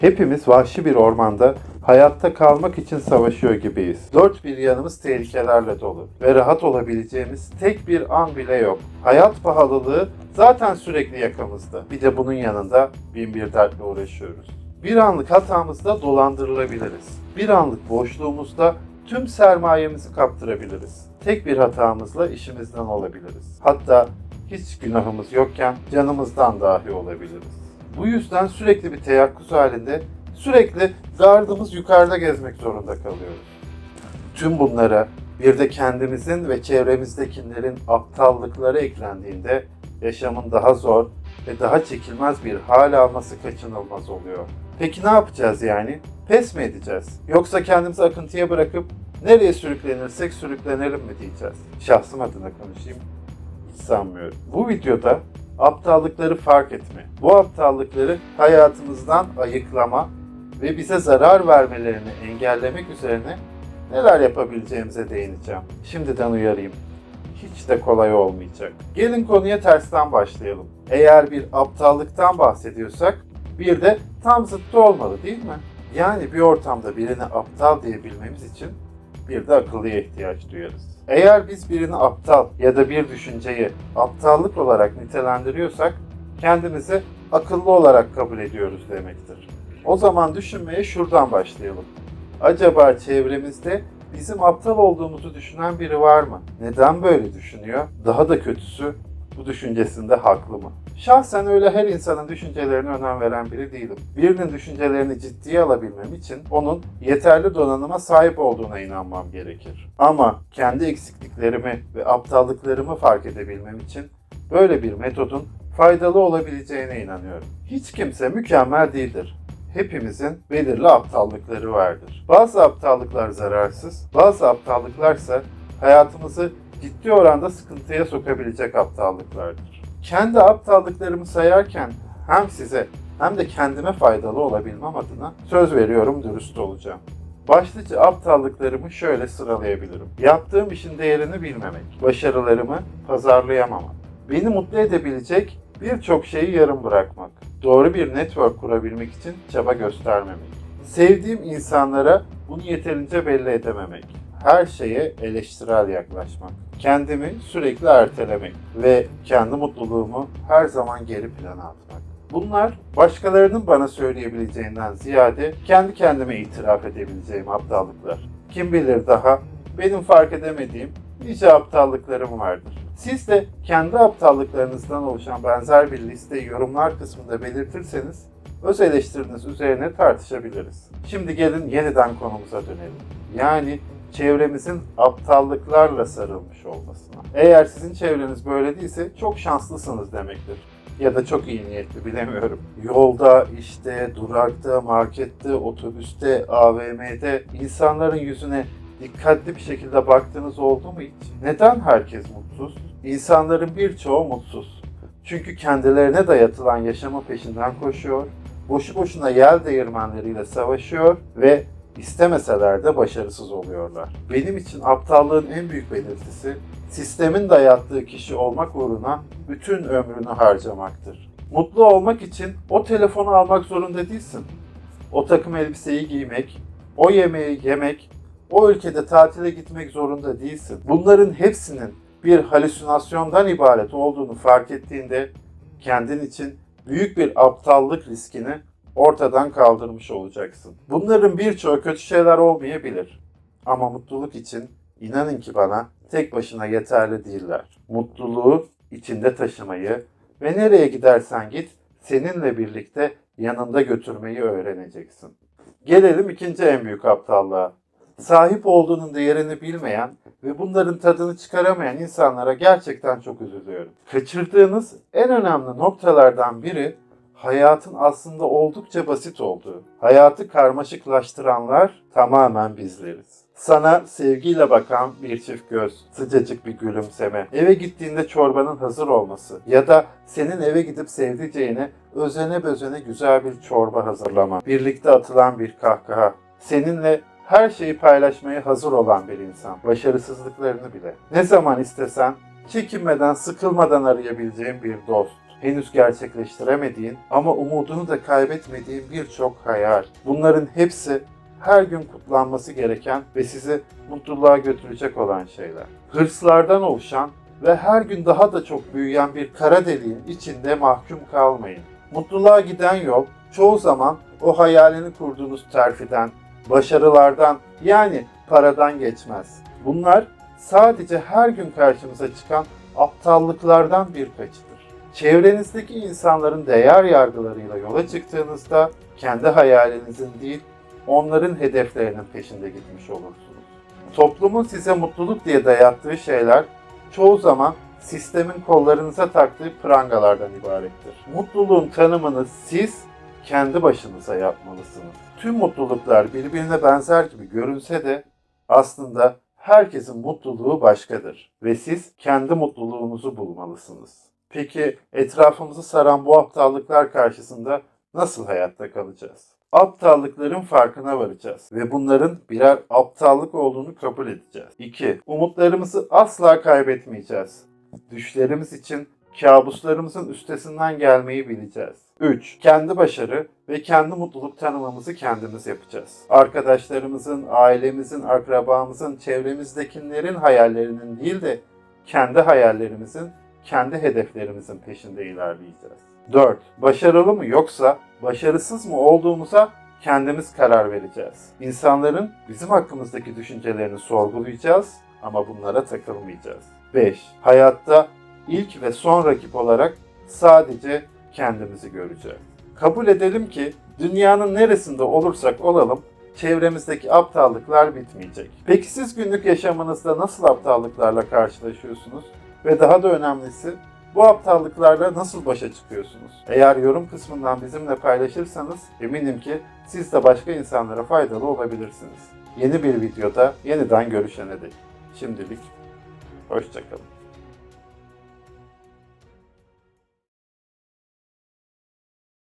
Hepimiz vahşi bir ormanda hayatta kalmak için savaşıyor gibiyiz. Dört bir yanımız tehlikelerle dolu ve rahat olabileceğimiz tek bir an bile yok. Hayat pahalılığı zaten sürekli yakamızda. Bir de bunun yanında bin bir dertle uğraşıyoruz. Bir anlık hatamızda dolandırılabiliriz. Bir anlık boşluğumuzda tüm sermayemizi kaptırabiliriz. Tek bir hatamızla işimizden olabiliriz. Hatta hiç günahımız yokken canımızdan dahi olabiliriz. Bu yüzden sürekli bir teyakkuz halinde, sürekli gardımız yukarıda gezmek zorunda kalıyoruz. Tüm bunlara bir de kendimizin ve çevremizdekilerin aptallıkları eklendiğinde yaşamın daha zor ve daha çekilmez bir hal alması kaçınılmaz oluyor. Peki ne yapacağız yani? Pes mi edeceğiz? Yoksa kendimizi akıntıya bırakıp nereye sürüklenirsek sürüklenelim mi diyeceğiz? Şahsım adına konuşayım. Hiç sanmıyorum. Bu videoda aptallıkları fark etme, bu aptallıkları hayatımızdan ayıklama ve bize zarar vermelerini engellemek üzerine neler yapabileceğimize değineceğim. Şimdiden uyarayım. Hiç de kolay olmayacak. Gelin konuya tersten başlayalım. Eğer bir aptallıktan bahsediyorsak bir de tam zıttı olmalı değil mi? Yani bir ortamda birini aptal diyebilmemiz için bir de akıllıya ihtiyaç duyarız. Eğer biz birini aptal ya da bir düşünceyi aptallık olarak nitelendiriyorsak kendimizi akıllı olarak kabul ediyoruz demektir. O zaman düşünmeye şuradan başlayalım. Acaba çevremizde bizim aptal olduğumuzu düşünen biri var mı? Neden böyle düşünüyor? Daha da kötüsü bu düşüncesinde haklı mı? Şahsen öyle her insanın düşüncelerine önem veren biri değilim. Birinin düşüncelerini ciddiye alabilmem için onun yeterli donanıma sahip olduğuna inanmam gerekir. Ama kendi eksikliklerimi ve aptallıklarımı fark edebilmem için böyle bir metodun faydalı olabileceğine inanıyorum. Hiç kimse mükemmel değildir. Hepimizin belirli aptallıkları vardır. Bazı aptallıklar zararsız, bazı aptallıklarsa hayatımızı ciddi oranda sıkıntıya sokabilecek aptallıklardır. Kendi aptallıklarımı sayarken hem size hem de kendime faydalı olabilmem adına söz veriyorum dürüst olacağım. Başlıca aptallıklarımı şöyle sıralayabilirim. Yaptığım işin değerini bilmemek, başarılarımı pazarlayamamak, beni mutlu edebilecek birçok şeyi yarım bırakmak, doğru bir network kurabilmek için çaba göstermemek, sevdiğim insanlara bunu yeterince belli edememek, her şeye eleştirel yaklaşmak, kendimi sürekli ertelemek ve kendi mutluluğumu her zaman geri plana atmak. Bunlar başkalarının bana söyleyebileceğinden ziyade kendi kendime itiraf edebileceğim aptallıklar. Kim bilir daha benim fark edemediğim nice aptallıklarım vardır. Siz de kendi aptallıklarınızdan oluşan benzer bir listeyi yorumlar kısmında belirtirseniz öz eleştiriniz üzerine tartışabiliriz. Şimdi gelin yeniden konumuza dönelim. Yani çevremizin aptallıklarla sarılmış olmasına. Eğer sizin çevreniz böyle değilse çok şanslısınız demektir. Ya da çok iyi niyetli bilemiyorum. Yolda, işte, durakta, markette, otobüste, AVM'de insanların yüzüne dikkatli bir şekilde baktığınız oldu mu hiç? Neden herkes mutsuz? İnsanların birçoğu mutsuz. Çünkü kendilerine dayatılan yaşamın peşinden koşuyor, boşu boşuna yel değirmenleriyle savaşıyor ve istemeseler de başarısız oluyorlar. Benim için aptallığın en büyük belirtisi sistemin dayattığı kişi olmak uğruna bütün ömrünü harcamaktır. Mutlu olmak için o telefonu almak zorunda değilsin. O takım elbiseyi giymek, o yemeği yemek, o ülkede tatile gitmek zorunda değilsin. Bunların hepsinin bir halüsinasyondan ibaret olduğunu fark ettiğinde kendin için büyük bir aptallık riskini ortadan kaldırmış olacaksın. Bunların birçoğu kötü şeyler olmayabilir. Ama mutluluk için inanın ki bana tek başına yeterli değiller. Mutluluğu içinde taşımayı ve nereye gidersen git seninle birlikte yanında götürmeyi öğreneceksin. Gelelim ikinci en büyük aptallığa. Sahip olduğunun değerini bilmeyen ve bunların tadını çıkaramayan insanlara gerçekten çok üzülüyorum. Kaçırdığınız en önemli noktalardan biri hayatın aslında oldukça basit olduğu. Hayatı karmaşıklaştıranlar tamamen bizleriz. Sana sevgiyle bakan bir çift göz, sıcacık bir gülümseme, eve gittiğinde çorbanın hazır olması ya da senin eve gidip sevdiceğine özene bezene güzel bir çorba hazırlama, birlikte atılan bir kahkaha, seninle her şeyi paylaşmaya hazır olan bir insan, başarısızlıklarını bile. Ne zaman istesen çekinmeden, sıkılmadan arayabileceğin bir dost. Henüz gerçekleştiremediğin ama umudunu da kaybetmediğin birçok hayal. Bunların hepsi her gün kutlanması gereken ve sizi mutluluğa götürecek olan şeyler. Hırslardan oluşan ve her gün daha da çok büyüyen bir kara deliğin içinde mahkum kalmayın. Mutluluğa giden yol çoğu zaman o hayalini kurduğunuz terfiden, başarılardan yani paradan geçmez. Bunlar sadece her gün karşımıza çıkan aptallıklardan birkaçıdır. Çevrenizdeki insanların değer yargılarıyla yola çıktığınızda kendi hayalinizin değil, onların hedeflerinin peşinde gitmiş olursunuz. Toplumun size mutluluk diye dayattığı şeyler çoğu zaman sistemin kollarınıza taktığı prangalardan ibarettir. Mutluluğun tanımını siz kendi başınıza yapmalısınız. Tüm mutluluklar birbirine benzer gibi görünse de aslında herkesin mutluluğu başkadır ve siz kendi mutluluğunuzu bulmalısınız. Peki etrafımızı saran bu aptallıklar karşısında nasıl hayatta kalacağız? Aptallıkların farkına varacağız ve bunların birer aptallık olduğunu kabul edeceğiz. 2. Umutlarımızı asla kaybetmeyeceğiz. Düşlerimiz için kabuslarımızın üstesinden gelmeyi bileceğiz. 3. Kendi başarı ve kendi mutluluk tanımımızı kendimiz yapacağız. Arkadaşlarımızın, ailemizin, akrabamızın, çevremizdekilerin hayallerinin değil de kendi hayallerimizin, kendi hedeflerimizin peşinde ilerleyeceğiz. 4. Başarılı mı yoksa başarısız mı olduğumuza kendimiz karar vereceğiz. İnsanların bizim hakkımızdaki düşüncelerini sorgulayacağız ama bunlara takılmayacağız. 5. Hayatta ilk ve son rakip olarak sadece kendimizi göreceğiz. Kabul edelim ki dünyanın neresinde olursak olalım çevremizdeki aptallıklar bitmeyecek. Peki siz günlük yaşamınızda nasıl aptallıklarla karşılaşıyorsunuz? Ve daha da önemlisi bu aptallıklarla nasıl başa çıkıyorsunuz? Eğer yorum kısmından bizimle paylaşırsanız eminim ki siz de başka insanlara faydalı olabilirsiniz. Yeni bir videoda yeniden görüşene dek. Şimdilik hoşçakalın.